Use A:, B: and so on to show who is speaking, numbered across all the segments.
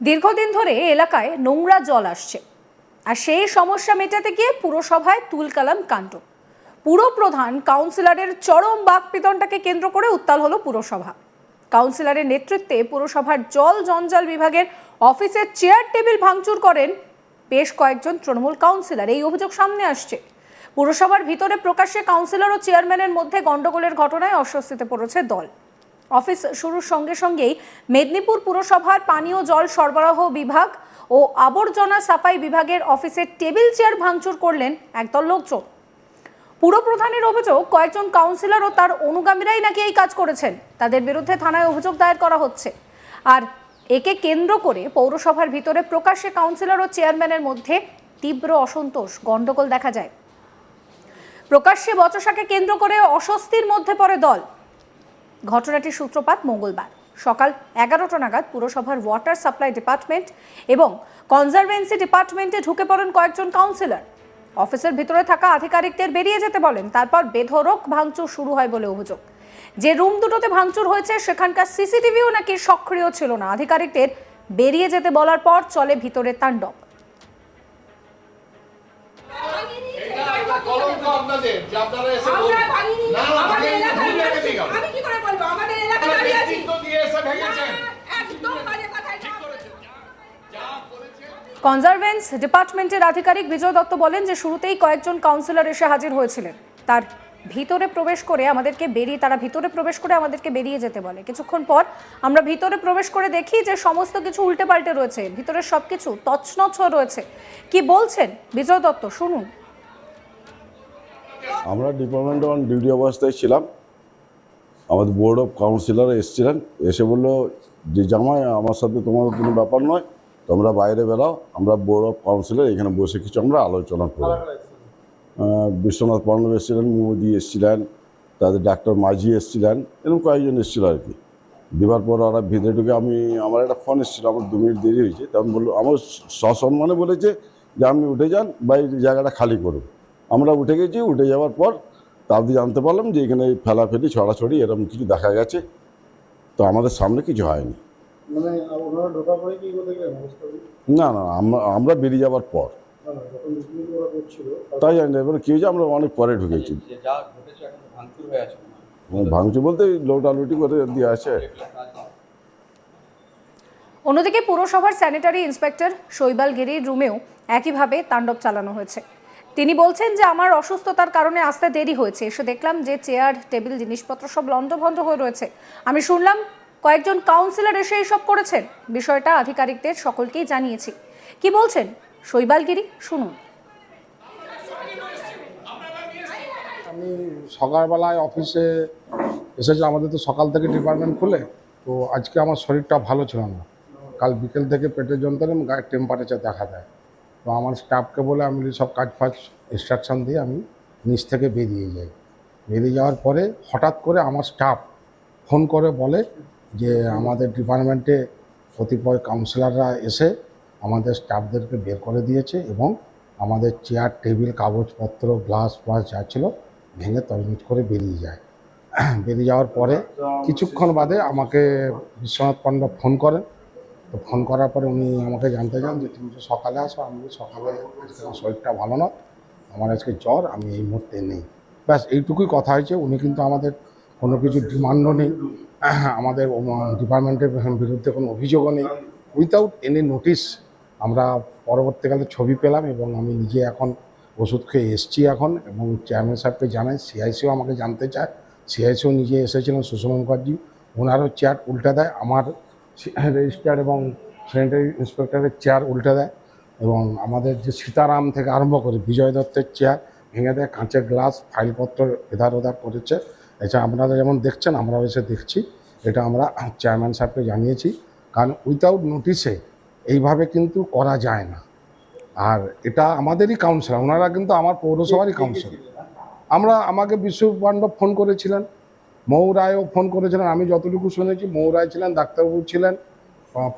A: দীর্ঘদিন ধরে এলাকায় নোংরা জল আসছে। আর সেই সমস্যা মেটাতে গিয়ে পুরসভায় তুলকালাম কাণ্ড। পুরপ্রধান কাউন্সিলরের চরম বাকপিতনটাকে কেন্দ্র করে উত্তাল হলো পুরসভা। কাউন্সিলরের নেতৃত্বে পুরসভার জল জঞ্জাল বিভাগের অফিসের চেয়ার টেবিল ভাঙচুর করেন বেশ কয়েকজন তৃণমূল কাউন্সিলর। এই অভিযোগ সামনে আসছে। পুরসভার ভিতরে প্রকাশ্যে কাউন্সিলর ও চেয়ারম্যানের মধ্যে গন্ডগোলের ঘটনায় অস্বস্তিতে পড়েছে দল। অফিস শুরুর সঙ্গে সঙ্গেই মেদিনীপুর পুরসভার পানীয় জল সরবরাহ বিভাগ ও আবর্জনা সাফাই বিভাগের অফিসের টেবিল চেয়ার ভাঙচুর করলেন একদল লোকজন। পুরপ্রধানের অভিযোগ, কয়েকজন কাউন্সিলর ও তার অনুগামীরাই নাকি এই কাজ করেছেন। তাদের বিরুদ্ধে থানায় অভিযোগ দায়ের করা হচ্ছে। আর একে কেন্দ্র করে পৌরসভার ভিতরে প্রকাশ্যে কাউন্সিলর ও চেয়ারম্যানের মধ্যে তীব্র অসন্তোষ, গণ্ডগোল দেখা যায়। প্রকাশ্যে বচসাকে কেন্দ্র করে অস্বস্তির মধ্যে পড়ে দল। ঘটনাটির সূত্রপাত মঙ্গলবার। সকাল এগারোটা নাগাদ পুরসভার ওয়াটার সাপ্লাই ডিপার্টমেন্ট এবং কনজারভেন্সি ডিপার্টমেন্টে ঢুকে পড়েন কয়েকজন কাউন্সিলর অফিসের ভিতরে থাকা আধিকারিকদের বেরিয়ে যেতে বলেন তারপর বেধরক ভাঙচুর শুরু হয় বলে অভিযোগ। যে রুম দুটোতে ভাঙচুর হয়েছে সেখানকার সিসিটিভিও নাকি সক্রিয় ছিল না। আধিকারিকদের বেরিয়ে যেতে বলার পর চলে ভিতরে তাণ্ডব।
B: আপনাদের যে আপনারা এসে না, আপনারা নেতৃত্ব দিয়ে এসে ভেঙেছেন।
C: একদম বাজে কথা এটা।
B: ঠিক করেছেন। যা করেছেন,
A: কনজারভেন্স ডিপার্টমেন্টের আধিকারিক বিজয় দত্ত বলেন যে শুরুতেই কয়েকজন কাউন্সিলর এসে হাজির হয়েছিলেন। তার ভিতরে প্রবেশ করে আমাদেরকে বেরিয়ে তারা ভিতরে প্রবেশ করে আমাদেরকে বেরিয়ে যেতে বলে। কিছুক্ষণ পর আমরা ভিতরে প্রবেশ করে দেখি যে সমস্ত কিছু উল্টে পাল্টে রয়েছে। ভিতরে সব কিছু তছনছ রয়েছে। কি বলছেন বিজয় দত্ত? শুনুন।
D: আমরা ডিপার্টমেন্টে অন ডিউটি অবস্থায় ছিলাম। আমাদের বোর্ড অফ কাউন্সিলর এসেছিলেন এসে বলল যে জামাই আমার সাথে তোমার কোনো ব্যাপার নয় তোমরা বাইরে বেরাও আমরা বোর্ড অফ কাউন্সিলর এখানে বসে কিছু আমরা আলোচনা করব। বিশ্বনাথ পর্ণব এসেছিলেন মোদি এসেছিলেন তাদের ডাক্তার মাঝি এসেছিলেন এরকম কয়েকজন এসেছিল আর কি। দেওয়ার পর ওরা ভিতরে ঢুকে আমি আমার একটা ফোন এসেছিল আমার দু মিনিট দেরি হয়েছে তখন বলল আমার সসম্মানে বলেছে যে আপনি উঠে যান বা এই জায়গাটা খালি করুন। আমরা উঠে গেছি উঠে যাওয়ার পর তাদের জানতে পারলাম যে এখানে ফেলাফেলি ছড়াছড়ি এরকম কিছু দেখা গেছে। তো আমাদের সামনে কিছু হয়নি।
E: মানে
D: না না আমরা আমরা বেরিয়ে যাওয়ার পর। তাই জানি না, এবারে কী হয়েছে আমরা অনেক পরে ঢুকেছি।
F: যে যা ঘটেছে এখন ভাঙচুর আছে।
D: ভাঙচুর বলতে লোটালুটি করে দিয়ে আছে।
A: অন্যদিকে পুরসভার স্যানিটারি ইন্সপেক্টর শৈবাল গিরির রুমেও একইভাবে তাণ্ডব চালানো হয়েছে। তিনি বলছেন যে আমার অসুস্থতার কারণে আসতে দেরি হয়েছে। এসে দেখলাম যে চেয়ার, টেবিল, জিনিসপত্র সব লণ্ডভণ্ড হয়ে রয়েছে। আমি শুনলাম কয়েকজন কাউন্সিলর এসে এইসব করেছেন। বিষয়টা আধিকারিকদের সকলকেই জানিয়েছি। কি বলছেন? শৈবালগিরি, শুনুন।
E: আমি সকালবেলায় অফিসে এসেছি, আমাদের তো সকাল থেকে ডিপার্টমেন্ট খুলে। তো আজকে আমার শরীরটা ভালো ছিল না। কাল বিকেল থেকে পেটের যন্ত্রণা গায়ের টেম্পারেচার দেখা দেয়। তো আমার স্টাফকে বলে আমি সব কাজ ফাজ ইনস্ট্রাকশন দিয়ে আমি নিচ থেকে বেরিয়ে যাই। বেরিয়ে যাওয়ার পরে হঠাৎ করে আমার স্টাফ ফোন করে বলে যে আমাদের ডিপার্টমেন্টে কতিপয় কাউন্সিলররা এসে আমাদের স্টাফদেরকে বের করে দিয়েছে এবং আমাদের চেয়ার টেবিল কাগজপত্র গ্লাস ফ্লাস যা ছিল ভেঙে তজমিজ করে বেরিয়ে যায়। বেরিয়ে যাওয়ার পরে কিছুক্ষণ বাদে আমাকে বিশ্বনাথ পাণ্ডব ফোন করেন। তো ফোন করার পরে উনি আমাকে জানতে চান যে, তুমি তো সকালে আসো, আমি সকালে আমার শরীরটা ভালো না, আমার আজকে জ্বর, আমি এই মুহূর্তে নেই। ব্যাস, এইটুকুই কথা হয়েছে, উনি কিন্তু আমাদের কোনো কিছু ডিমান্ডও নেই। আমাদের ডিপার্টমেন্টের বিরুদ্ধে কোনো অভিযোগও নেই। উইথাউট এনি নোটিশ আমরা পরবর্তীকালে ছবি পেলাম এবং আমি নিজে এখন ওষুধ খেয়ে এসছি এখন এবং চেয়ারম্যান সাহেবকে জানাই সিআইসিও আমাকে জানতে চায়। সিআইসিও নিজে এসেছিলেন সুষমা মুখার্জি। ওনারও চেয়ার উল্টা দেয়। আমার রেজিস্টার এবং স্যানিটারি ইন্সপেক্টরের চেয়ার উল্টে দেয় এবং আমাদের যে সীতারাম থেকে আরম্ভ করে বিজয় দত্তের চেয়ার ভেঙে দেয়, কাঁচের গ্লাস ফাইলপত্র এধার ওধার করেছে এছাড়া আপনারা যেমন দেখছেন, আমরাও এসে দেখছি। এটা আমরা চেয়ারম্যান সাহেবকে জানিয়েছি। কারণ উইথাউট নোটিশে এইভাবে কিন্তু করা যায় না। আর এটা আমাদেরই কাউন্সিলর ওনারা কিন্তু আমার পৌরসভারই কাউন্সিলর আমরা, আমাকে বিশ্ব পাণ্ডব ফোন করেছিলেন। মৌ রায়ও ফোন করেছিলেন, আমি যতটুকু শুনেছি মৌ রায় ছিলেন, ডাক্তারবাবু ছিলেন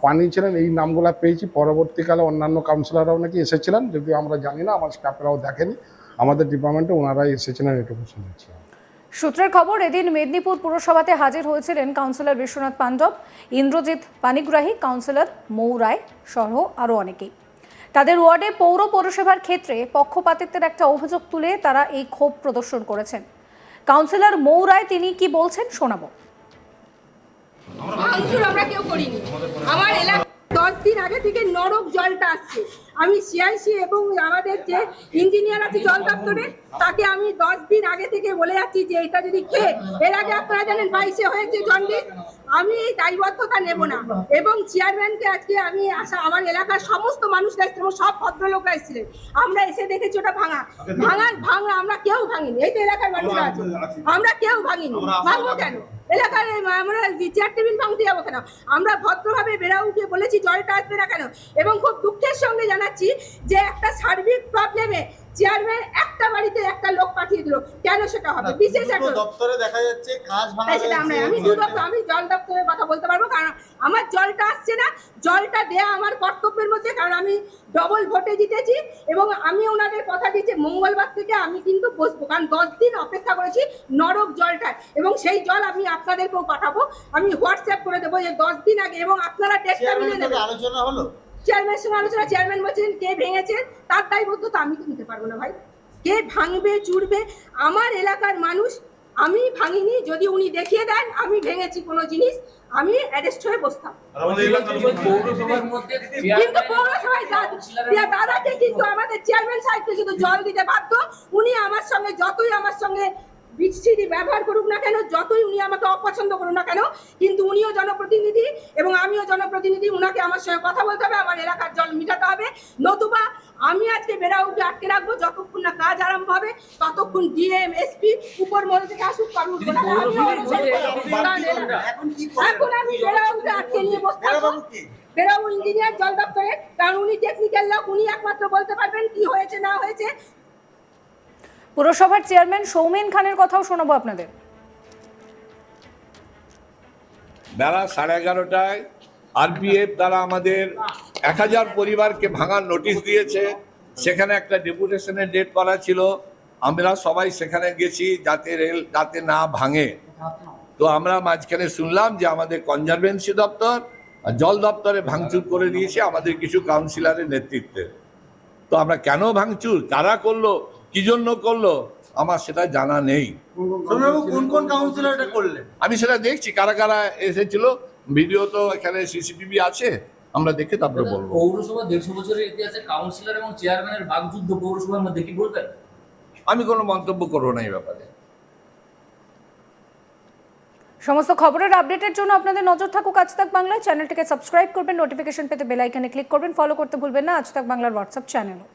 E: পানি ছিলেন, এই নামগুলো পেয়েছি। পরবর্তীকালে অন্যান্য কাউন্সিলররাও নাকি এসেছিলেন, যদিও আমরা জানি না, আমার স্টাফরাও দেখেনি। আমাদের ডিপার্টমেন্টে ওনারাই এসেছিলেন, এটুকু শুনেছি
A: সূত্রের খবর, এদিন মেদিনীপুর পুরসভাতে হাজির হয়েছিলেন কাউন্সিলর বিশ্বনাথ পাণ্ডব, ইন্দ্রজিৎ পানিগ্রাহী কাউন্সিলর মৌরায় সহ আরও অনেকেই। তাদের ওয়ার্ডে পৌর পৌরসভার ক্ষেত্রে পক্ষপাতিত্বের একটা অভিযোগ তুলে তারা এই ক্ষোভ প্রদর্শন করেছেন। কাউন্সিলর মৌরায় তিনি কি বলছেন শোনাবো।
C: আমরা কেউ করিনি। আমার এলাকা দশ দিন আগে থেকে নরক জলটা আসছে। আমি সিআইসি এবং আমাদের যে ইঞ্জিনিয়ার আছে, জল দপ্তরে তাকে আমি দশ দিন আগে থেকে বলে যাচ্ছি যে এটা যদি খেয়ে, এর আগে আপনারা জানেন বাইশে হয়েছে জন্ডিস, আমি এই দায়বদ্ধতা নেব না। এবং চেয়ারম্যানকে আজকে আমি আসা আমার এলাকার সমস্ত মানুষরা এসেছিল সব ভদ্রলোকরা এসেছিলেন। আমরা এসে দেখেছি ওটা ভাঙা। ভাঙার ভাঙা, আমরা কেউ ভাঙিনি। এই তো এলাকার মানুষরা আছে। আমরা কেউ ভাঙিনি। ভাঙবো কেন? এলাকার আমরা চেয়ার টেবিল ভাঙতে যাব কেন? আমরা ভদ্রভাবে বেড়া উঠে বলেছি, জলটা আসবে না কেন? এবং খুব দুঃখের সঙ্গে জানাচ্ছি যে একটা সার্বিক প্রবলেমে চেয়ারম্যান একটা বাড়িতে একটা লোক পাঠিয়ে দিল। কেন সেটা হবে। বিশেষ একটা
B: দপ্তরে দেখা যাচ্ছে কাজ ভাঙা
C: সেটা আমরা আমি দু দপ্তর আমি জল দপ্তরের কথা বলতে পারব কারণ আমার জলটা আসছে না জলটা দেয়া আমার কর্তব্যের মধ্যে কারণ আমি ডবল ভোটে জিতেছি এবং আমি ওনাদের কথা দিয়েছি মঙ্গলবার থেকে আমি কিন্তু বসবো কারণ দশ দিন অপেক্ষা করেছি নরক জলটা এবং সেই জল আমি আপনাদেরকেও পাঠাবো আমি হোয়াটসঅ্যাপ করে দেবো যে দশ দিন আগে এবং আপনারা ডেটটা মিলে
B: চেয়ারম্যানের আলোচনা হলো?
C: চেয়ারম্যানের সঙ্গে আলোচনা চেয়ারম্যান বলছেন কে ভেঙেছেন তার দায়বদ্ধ তো আমি তো নিতে পারব না ভাই। কে ভাঙবে চুরবে আমার এলাকার মানুষ আমি ভাঙিনি যদি উনি দেখিয়ে দেন আমি ভেঙেছি কোনো জিনিস আমি অ্যারেস্ট হয়ে বসতাম। কিন্তু পৌরসভায় দাদাকে কিন্তু আমাদের চেয়ারম্যান সাহেবকে কিন্তু জল দিতে বাধ্য উনি আমার সঙ্গে যতই আমার সঙ্গে বিচ্ছিরি ব্যবহার করুক না কেন যতই উনি আমাকে অপছন্দ করুক না কেন কিন্তু উনিও জনপ্রতিনিধি এবং আমিও জনপ্রতিনিধি উনাকে আমার সঙ্গে কথা বলতে হবে আমার এলাকার জল মিটাতে হবে। নতুবা আমি আজকে বেড়া উঠে আটকে রাখব যতক্ষণ না কাজ আরম্ভ হবে ততক্ষণ ডিএম এসপি উপর মহল থেকে আসুক কারণ
B: এখন
C: আমি বেড়া উঠে আটকে নিয়ে বসে থাকব।
B: বেড়াবাবু
C: বেরাবো ইঞ্জিনিয়ার জল দপ্তরে কারণ উনি টেকনিক্যাল লোক উনি একমাত্র বলতে পারবেন কি হয়েছে না হয়েছে।
A: পুরসভার চেয়ারম্যান সৌমেন খানের কথাও শোনাবো আপনাদের।
G: বেলা সাড়ে এগারোটায় আরপিএফ দ্বারা আমাদের এক হাজার পরিবারকে ভাঙার নোটিশ দিয়েছে। সেখানে একটা ডেপুটেশনের ডেট করা ছিল। আমরা সবাই সেখানে গেছি, যাতে রেল যাতে না ভাঙে। তো আমরা মাঝখানে শুনলাম যে আমাদের কনজারভেন্সি দপ্তর জল দপ্তরে ভাঙচুর করে দিয়েছে, আমাদের কিছু কাউন্সিলরের নেতৃত্বে। তো আমরা কেন ভাঙচুর? কারা করল? কি জন্য করল? আমার সেটা জানা নেই।
B: কোন কোন কাউন্সিলর এটা করলেন?
G: আমি সেটা দেখছি কারা কারা এসেছিল। ভিডিও তো এখানে সিসিটিভি আছে আমরা দেখে তারপরে বলব।
F: পৌরসভা দেড়শো বছরের ইতিহাসে কাউন্সিলর এবং চেয়ারম্যানের বাগযুদ্ধ পৌরসভার মধ্যে কি বলবেন?
G: আমি কোনো মন্তব্য করব না এই ব্যাপারে।
A: সমস্ত খবরের আপডেটের জন্য আপনাদের নজর থাকুক আজ তাক বাংলা চ্যানেলটিকে সাবস্ক্রাইব করবেন নোটিফিকেশন পেতে বেল আইকনে ক্লিক করবেন ফলো করতে ভুলবেন না। আজ তাক বাংলার হোয়াটসঅ্যাপ চ্যানেলও